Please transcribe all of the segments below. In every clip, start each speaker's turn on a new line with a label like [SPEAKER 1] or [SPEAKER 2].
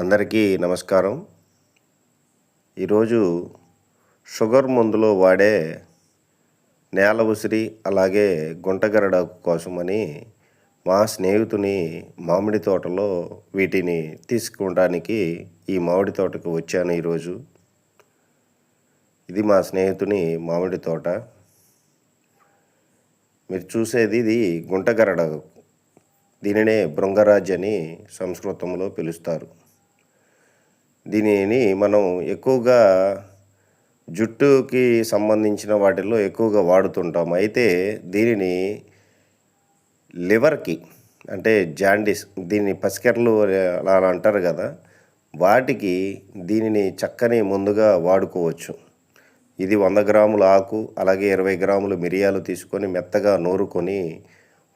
[SPEAKER 1] అందరికీ నమస్కారం. ఈరోజు షుగర్ మందులో వాడే నేల ఉసిరి అలాగే గుంటగరడాకు కోసమని మా స్నేహితుని మామిడి తోటలో వీటిని తీసుకోవడానికి ఈ మామిడి తోటకు వచ్చాను ఈరోజు. ఇది మా స్నేహితుని మామిడి తోట. మీరు చూసేది ఇది గుంటగరడాకు. దీనినే బృంగరాజ్ అని సంస్కృతంలో పిలుస్తారు. దీనిని మనం ఎక్కువగా జుట్టుకి సంబంధించిన వాటిల్లో ఎక్కువగా వాడుతుంటాం అయితే దీనిని లివర్కి అంటే జాండీస్ దీన్ని పసికెరలు అలా అంటారు కదా వాటికి దీనిని చక్కని ముందుగా వాడుకోవచ్చు. ఇది వంద గ్రాముల ఆకు అలాగే ఇరవై గ్రాములు మిరియాలు తీసుకొని మెత్తగా నూరుకొని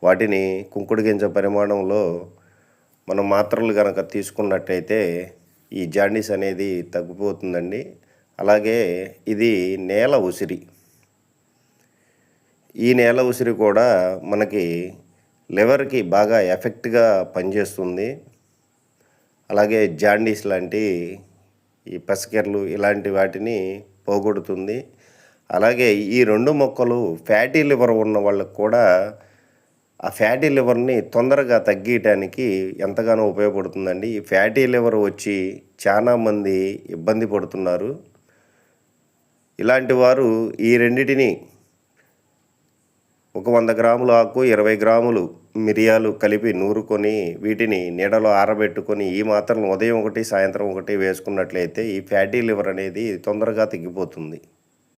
[SPEAKER 1] వాటిని కుంకుడు గింజ పరిమాణంలో మనం మాత్రలు కనుక తీసుకున్నట్టయితే ఈ జాండీస్ అనేది తగ్గిపోతుందండి. అలాగే ఇది నేల ఉసిరి. ఈ నేల ఉసిరి కూడా మనకి లివర్కి బాగా ఎఫెక్ట్గా పనిచేస్తుంది. అలాగే జాండీస్ లాంటి ఈ పసికెర్లు ఇలాంటి వాటిని పోగొడుతుంది. అలాగే ఈ రెండు మొక్కలు ఫ్యాటీ లివర్ ఉన్న వాళ్ళకు కూడా ఆ ఫ్యాటీ లివర్ని తొందరగా తగ్గియటానికి ఎంతగానో ఉపయోగపడుతుందండి. ఈ ఫ్యాటీ లివర్ వచ్చి చాలామంది ఇబ్బంది పడుతున్నారు. ఇలాంటి వారు ఈ రెండిటిని ఒక వంద గ్రాములు ఆకు ఇరవై గ్రాములు మిరియాలు కలిపి నూరుకొని వీటిని నీడలో ఆరబెట్టుకొని ఈ మాత్రం ఉదయం ఒకటి సాయంత్రం ఒకటి వేసుకున్నట్లయితే ఈ ఫ్యాటీ లివర్ అనేది తొందరగా తగ్గిపోతుంది.